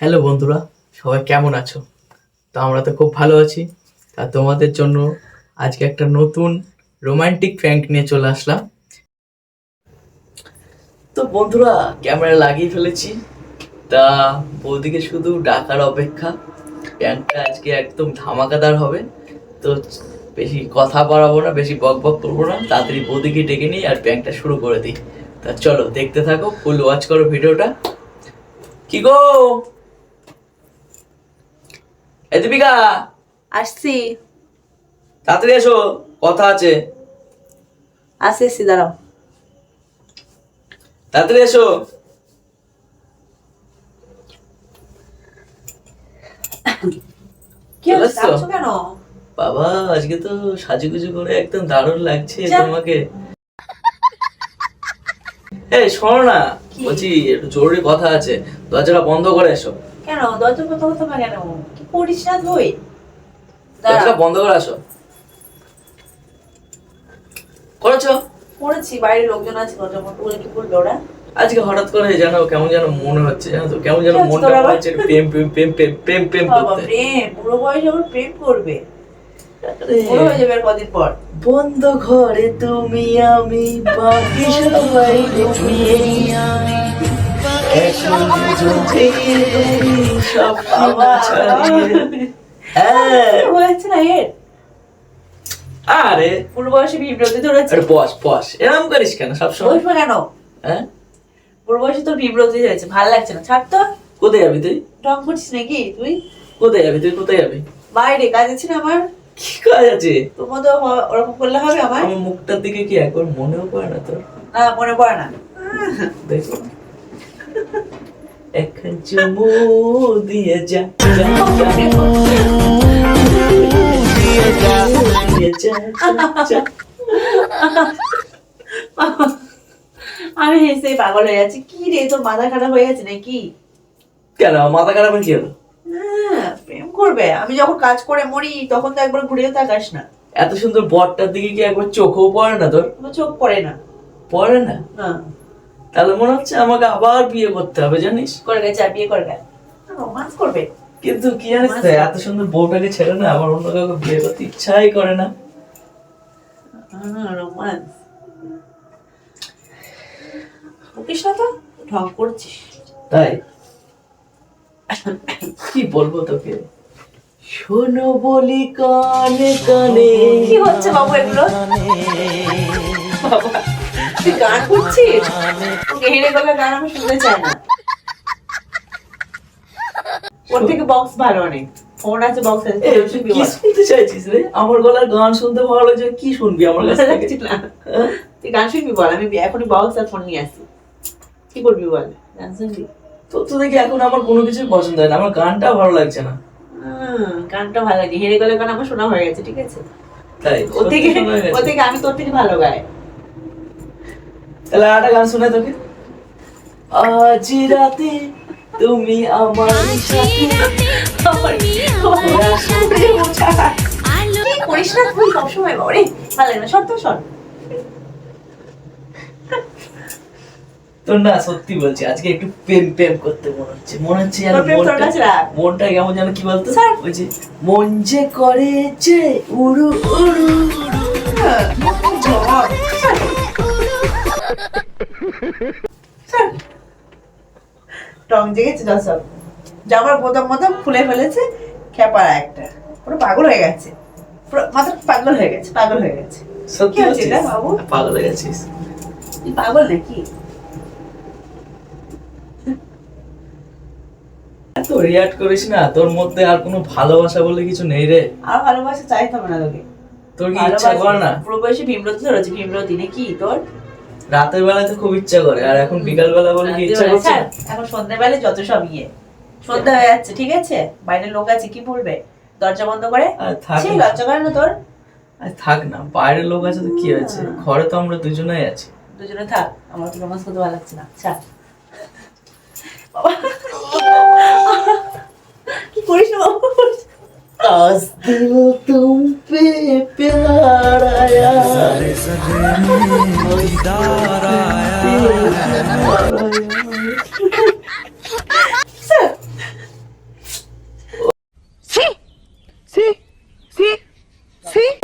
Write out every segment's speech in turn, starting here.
Hello বন্ধুরা, সবাই কেমন আছো? তো আমরা তো খুব ভালো আছি। তা তোমাদের জন্য আজকে একটা নতুন রোমান্টিক প্র্যাঙ্ক নিয়ে চলে আসলাম। তো বন্ধুরা ক্যামেরা লাগিয়ে ফেলেছি। তা বৌদিকে শুধু ডাকার অপেক্ষা। প্র্যাঙ্কটা আজকে একদম ধামাকাদার হবে। তো বেশি কথা বাড়াবো না বেশি বক বক করব না। তাড়াতাড়ি বৌদিকে ডেকে নিই আর ব্যাংকটা শুরু করে দিই। তা চলো দেখতে থাকো ফুল ওয়াচ করো ভিডিওটা। কি গো? এ দীপিকা! আসছি। তাড়াতাড়ি এসো কথা আছে। আসি আসছি দাঁড়াও। তাড়াতাড়ি এসো। কি হচ্ছে কেন? বাবা আজকে তো সাজুগুজু করে একদম দারুণ লাগছে। তোমাকে। এই শোনো না বলছি একটু জরুরি কথা আছে। দরজাটা বন্ধ করে এসো। কেন? দরজা কথা কথা না কেন? কি করিস না তুই? দরজাটা বন্ধ করে আসো। করেছ? পড়েছি বাইরে লোকজন আছে দরজা বন্ধ করে কি করবে ওরা? আজকে হঠাৎ করে জানো কেমন যেন মনে হচ্ছে জানো তো? কেমন যেন মনটা হচ্ছে প্রেম প্রেম প্রেম প্রেম প্রেম প্রেম করতে। প্রেম বুড়ো বয়সে আবার প্রেম করবে। বন্ধ ঘরে তুমি আমি বাকি সবাই আমি সব আরে বয়সে বিব্রতি ধরেছে বস বস এরকম করিস কেন সবসময়? বসবো কেন? হ্যাঁ? বয়সে তোর বিব্রতি হয়েছে ভালো লাগছে না। ছাড় তো। কোথায় যাবি তুই? ঢং করছিস নাকি তুই? কোথায় যাবি তুই? কোথায় যাবি? বাইরে কাজ আছে না আমার। কি কাজ আছে তোর মতো ওরকম করলে হবে আমার আমার মুখটার দিকে কি একবার মনেও পড়ে না তোর? না মনে পড়ে না। দেখো। এক চুমু দিয়ে যা। আমি হেসে পাগল হয়ে যাচ্ছি। কি রে তোর মাথা খারাপ হয়ে গেছে নাকি? কেন মাথা খারাপ কি হলো? হ্যাঁ, প্রেম করবে। আমি যখন কাজ করে মরি তখন তো একবার ঘুরেও তাকাস না। এত সুন্দর বরটার দিকে কি একবার চোখও পড়ে না তোর? আমার চোখ পড়ে না। পড়ে না? না। তাহলে মনে হচ্ছে আমাকে আবার বিয়ে করতে হবে জানিস? করে গেছে বিয়ে করে গেছে। রোমান্স করবে। কিন্তু কি জানিস তো এত সুন্দর বউটাকে ছেড়ে না আমার অন্য কাউকে বিয়ে করতে ইচ্ছাই করে না। রোমান্স। না তো? ঢং করছিস। তাই? কি বলব তোকে? শোনো বলি কানে কানে। কি হচ্ছে বাবু এগুলো? বাবা তুই গান করছিস? হেরে গলা গান আমি শুনতে চাই না। ওর থেকে বক্স ভালো অনেক। ফোন আছে বক্স আছে কি শুনতে চাইছিস রে? আমার গলার গান শুনতে ভালো লাগছে কি শুনবি আমার কাছ লাগছে না। তুই গান শুনবি বল আমি এখনই বক্স আর ফোন নিয়ে আসি কি করবি বল? গান শুনবি? তোর তো দেখি এখন আমার কোনো কিছুই পছন্দ হয় না? আমার গানটা ভালো লাগছে না। গানটা ভালো লাগে। হেরে গেলে গান আমার শোনা হয়ে গেছে ঠিক আছে? তাই? ওর থেকে সত্যি? ওর থেকে আমি তোর থেকে ভালো গাই। তাহলে একটা গান শোনা তোকে। আজ রাতে তুমি আমার সাথে করিস না তুই সবসময় ভালো লাগে না। সর তো না সত্যি বলছি আজকে একটু প্রেম প্রেম করতে মনে হচ্ছে। মনে হচ্ছে যেন মনটা মনটা কেমন যেন কি বলতো? মন যে করে যে উড়ু উড়ু। টং জেগেছে জামার বোতাম বোতাম খুলে ফেলেছে খেপারা একটা। পুরো পাগল হয়ে গেছে। পুরো মাথা পাগল হয়ে গেছে পাগল হয়ে গেছে। সত্যি? পাগল হয়ে গেছিস। পাগল নাকি? এত রিয়াক্ট করিস না তোর মধ্যে আর কোনো ভালোবাসা বলে কিছু নেই রে। আর ভালোবাসা চাইতে হবে না তোকে। তোর কি ইচ্ছা করে না? পুরো বয়সে ভীমরতি ধরেছে ভীমরতি নাকি তোর? রাতের বেলায় তো খুব ইচ্ছা করে আর এখন বিকাল বেলা বলে কি ইচ্ছা করছে? এখন সন্ধ্যাবেলায় যত সব ইয়ে। সন্ধ্যা হয়ে যাচ্ছে ঠিক আছে? বাইরের লোক আছে কি বলবে? দরজা বন্ধ করে। আর থাক সে লজ্জা করে না তোর। আর থাক না বাইরের লোক আছে তো কি হয়েছে ঘরে তো আমরা দুজনেই আছি। দুজনে থাক আমার তো রোমান্স করতে ভালো লাগছে না। আচ্ছা বাবা। Pois não. As dilatam pepelaraya. Sim! Sim! Sim! Sim!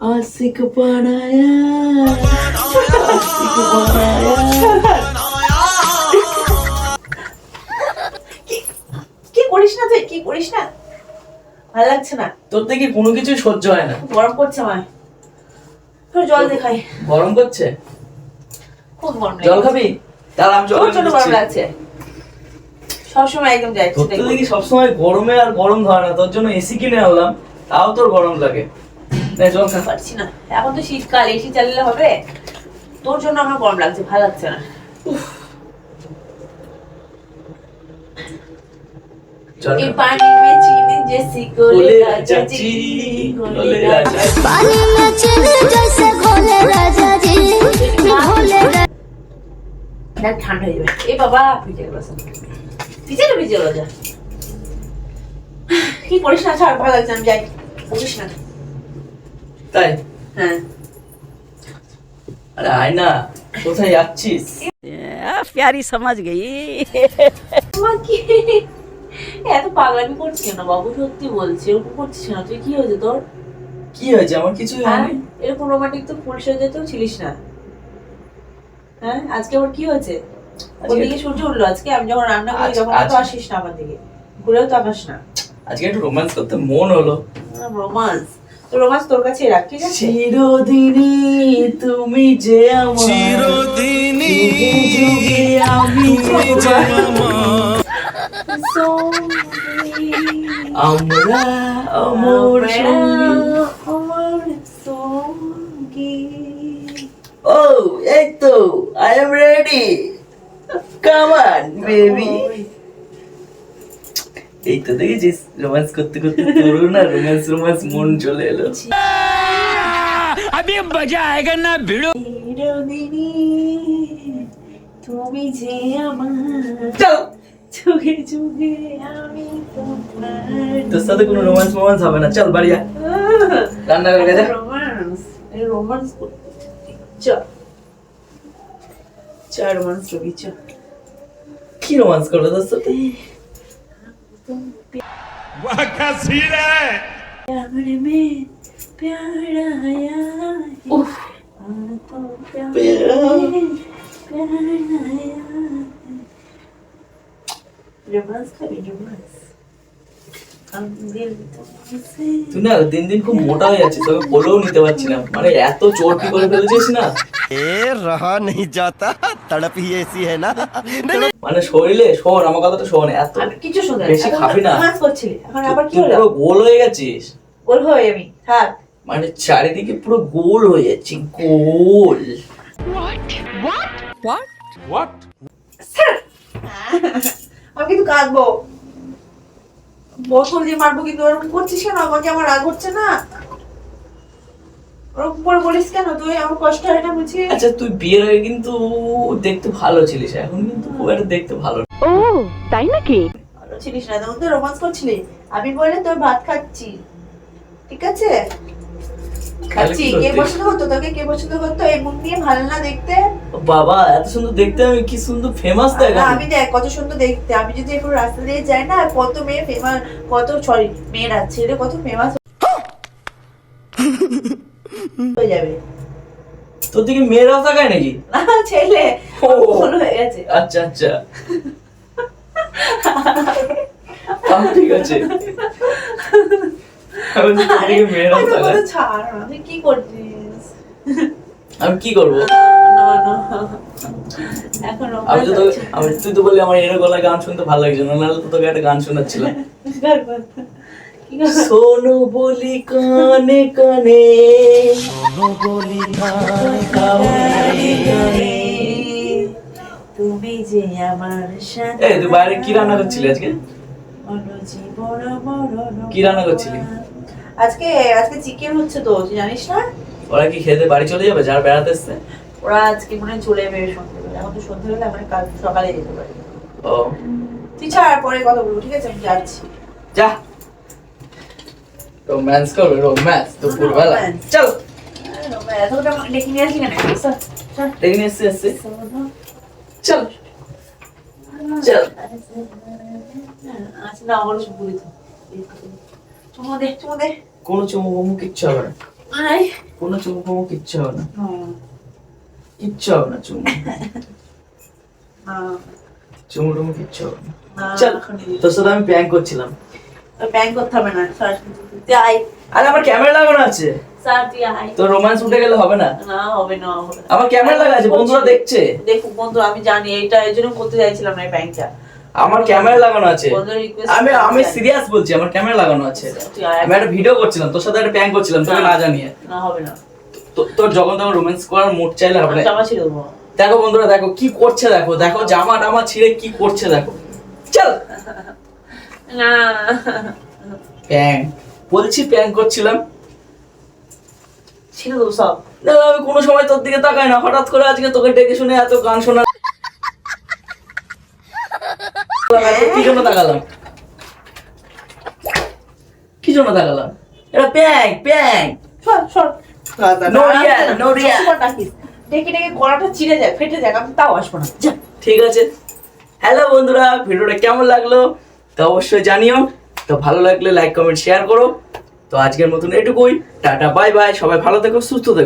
Así que করিস না তুই কি করিস না? ভালো লাগছে না। তোর থেকে কোনো কিছু সহ্য হয় না। গরম করছে আমার একটু জল দেখাই। গরম করছে? খুব গরম জল খাবি? তাহলে আমি জল প্রচণ্ড গরম লাগছে সবসময় একদম যাচ্ছে তোর তো দেখি সবসময় গরমে আর গরম ধরে না। তোর জন্য এসি কিনে আনলাম তাও তোর গরম লাগে। নে জল খা। পারছি না। এখন তো শীতকাল এসি চালালে হবে। তোর জন্য আমার গরম লাগছে ভালো লাগছে না। চল ये पानी में चीनी जैसी गोले गोले राजा राजा जी जी गोले गोले राजा राजा जी। पानी में चले जैसे घोले राजा जी घोले राजा দেখ ঠান্ডা হয়ে যাবে এ বাবা ভিজে গেল ভিজে গেল ভিজে গেল যা কি করিস না ছাড় ভালো লাগছে আমি যাই বলিস না তাই হ্যাঁ আরে আয় না কোথায় যাচ্ছিস प्यारी समझ गई তোমার কি এত পাগলামি করছিস কেন বাবু? সত্যি বলছি এরকম করছিস না তুই কি হয়েছে তোর? কি হয়েছে? আমার কিছুই হ্যাঁ হয়নি। এরকম রোমান্টিক তো ফুল সেজেতেও ছিলিস না। হ্যাঁ? আজকে ওর কি হয়েছে? ওদিকে সূর্য উঠল আজকে আমি যখন রান্না করি তো আসিস না আমার দিকে। ঘুরেও তো আসাস না। আজকে একটু রোম্যান্স করতে মন হলো। রোমান্স তো রোমান্স তোর কাছে রাখ ঠিক আছে? চিরদিনই তুমি যে আমার চিরদিনই আমি আমরা আমরা অমর ও এই তো I am ready come on baby এই তো দেখেছিস রোম্যান্স করতে করতে তোর না রোম্যান্স রোম্যান্স মন চলে এলো। আমি মজা আয়েগা না ভিড়ো তুমি যে আমার চোখে চোখে আমি তোর সাথে কোনো রোমান্স মোমান্স হবে না। চল বাড়ি যা রান্না করে যা রোমান্স রোমান্স চল। চল রোমান্স করবি চল। কি রোমান্স করবে তোর সাথে? প্যারা তুই না দিন দিন খুব মোটা হয়ে যাচ্ছে তবে বলেও নিতে পারছিলাম। মানে এত চর্বি করে ফেলেছিস না? এ রাহা নেই যাতা তড়প হি এসি না মানে শরীরে শোন আমার তো শোন এত কিছু বেশি খাবি না। এখন আবার কি হলো? পুরো গোল হয়ে গেছিস। গোল হয়ে আমি থাক। মানে চারিদিকে পুরো গোল হয়ে যাচ্ছি গোল। What what what what sir! আমি কিন্তু কাঁদবো। বোতল দিয়ে মারবো কিন্তু ওরকম করছিস কেন? আমাকে আমার রাগ হচ্ছে না? ওরকম করে বলিস কেন তুই? আমার কষ্ট হয় না বুঝি? আচ্ছা তুই বিয়ের আগে কিন্তু দেখতে ভালো ছিলিস এখন কিন্তু খুব একটা দেখতে ভালো না। ভালো ছিলিস না তখন তো রোমান্স করছিলি। আমি বলে তোর ভাত খাচ্ছি। ঠিক আছে? খাচ্ছি কে? পছন্দ করতো তোকে? কে পছন্দ করতো এই মুখ নিয়ে ভালো না দেখতে? বাবা এত সুন্দর দেখতে আমি কি সুন্দর ফেমাস দেখ না, আমি দেখ কত সুন্দর দেখতে। আমি যদি এখন রাস্তা দিয়ে যাই না কত মেয়ে ফেমাস কত সরি মেয়েরা ছেলে কত ফেমাস হয়ে যাবে। তোর দিকে মেয়েরাও তাকায় নাকি? না ছেলে। ও। ভুল হয়ে গেছে। আচ্ছা আচ্ছা। ঠিক আছে। কি করছিস? আমি কি করব? না না এখন আমি তো। আমি তুই তো বললি আমার এর গলা গান শুনতে ভালো লাগছে না নাহলে তো তোকে একটা গান শোনাচ্ছিলাম। বল। সোনু বলি কানে কানে। সোনু বলি কানে কানে। তুমি যে আমার সাথে এই তুই বাইরে কি রান্না করছিলি আজকে? কি রান্না করছিলি? আজকে আজকে চিকেন হচ্ছে তো তুই জানিস না ওরা কি খেতে বাড়ি চলে যাবে যারা বেড়াতে এসছে ওরা আজকে মনে হয় চলে যাবে সন্ধ্যেবেলা এখন তো সন্ধ্যেবেলা মানে কাল সকালে যেতে পারে ও তুই ছাড় পরে কথা বলব ঠিক আছে আমি যাচ্ছি যা রোম্যান্স করবে রোম্যান্স দুপুরবেলা। চল ডেকে নিয়ে কেন নিয়ে চল চল আচ্ছা না আমার বলি তো চুমো দে চুমো দে কোনো চুমু ফুমু কিচ্ছু হবে না। আয়। কোনো চুমু ফুমু কিচ্ছু হবে না। কিচ্ছু হবে না চুমু। চুমু টুমু কিচ্ছু হবে না। চল তোর সাথে আমি প্র্যাঙ্ক করছিলাম। ব্যাংক করতে হবে না স্যার তুই আয়। আরে আমার ক্যামেরা লাগানো আছে। তোর রোম্যান্স উঠে গেলে হবে না? না হবে না আমার ক্যামেরা লাগা আছে বন্ধুরা দেখছে। দেখো বন্ধু আমি জানি এটা এই জন্য করতে চাইছিলাম না এই ব্যাংকটা আমার ক্যামেরা লাগানো আছে। আমি আমি সিরিয়াস বলছি আমার ক্যামেরা লাগানো আছে। আমি একটা ভিডিও করছিলাম তোর সাথে একটা প্র্যাঙ্ক করছিলাম তোকে না জানিয়ে। না হবে না। তোর যখন তখন রোম্যান্স করার মুড চাইলে হবে না। দেখো বন্ধুরা দেখো কি করছে দেখো দেখো জামা টামা ছিঁড়ে কি করছে দেখো। চল! না। প্যাঙ্ক বলছি প্যাঙ্ক করছিলাম। ছিল সব। না, আমি কোনো সময় তোর দিকে তাকাই না। হঠাৎ করে আজকে তোকে ডেকে শুনে এত গান শোনা কি জন্য তাকালাম? কি জন্য তাকালাম? এটা প্যাঙ্ক প্যাঙ্ক সর সর। No real, no real. ডেকে ডেকে গলাটা চিড়ে যায় ফেটে যায় আমি তাও আসব না। ঠিক আছে। হ্যালো বন্ধুরা ভিডিওটা কেমন লাগল? তো অবশ্যই জানিও। তো ভালো লাগলে লাইক কমেন্ট শেয়ার করো। তো আজকের মতন এটুকুই। টাটা বাই বাই সবাই ভালো থেকো সুস্থ থেকো।